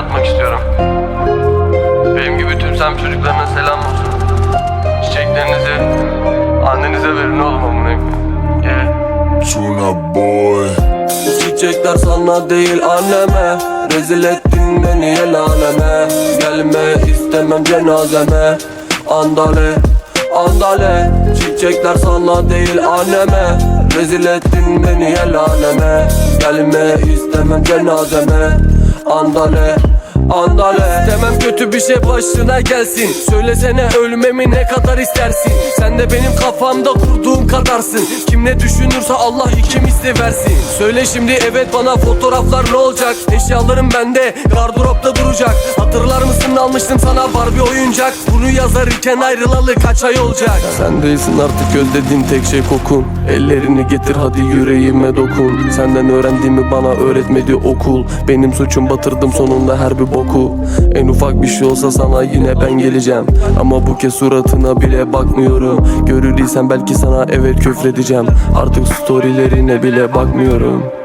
atmak istiyorum. Benim gibi tüm sem çocuklarına selam olsun. Çiçeklerinizi annenize verin oğlum amına. Gel. Tuna boy Çiçekler sana değil anneme Rezil ettin beni el aleme Gelme istemem cenazeme Andale, andale Çiçekler sana değil anneme Rezil ettin beni el aleme Gelme istemem cenazeme Andale Andale. İstemem kötü bir şey başına gelsin. Söylesene ölmemi ne kadar istersin? Sen de benim kafamda kurduğum kadarsın. Kim ne düşünürse Allah ikimiz de versin. Söyle şimdi evet bana fotoğraflar ne olacak? Eşyalarım bende gardıropta duracak. Hatırlar almıştım sana Barbie oyuncak. Bunu yazar iken ayrılalı kaç ay olacak? Sen değilsin artık özlediğim tek şey kokun. Ellerini getir hadi yüreğime dokun. Senden öğrendiğimi bana öğretmedi okul. Benim suçum batırdım sonunda her bir boku. En ufak bir şey olsa sana yine ben geleceğim. Ama bu kez suratına bile bakmıyorum. Görürsen belki sana evet küfredeceğim. Artık storylerine bile bakmıyorum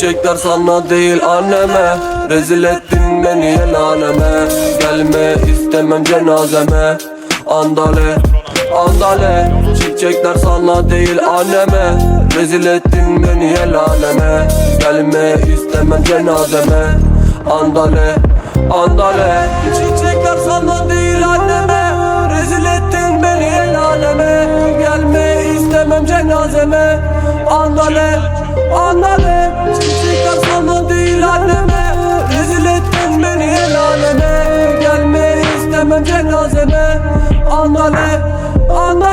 Çiçekler sana değil anneme. Rezil ettin beni el aleme. Gelme istemem cenazeme. Andale, andale. Çiçekler sana değil anneme. Rezil ettin beni el aleme. Gelme istemem cenazeme. Andale, andale. Çiçekler sana değil anneme. Rezil ettin beni el aleme. Gelme istemem cenazeme istemem cenazeme. Andale, andale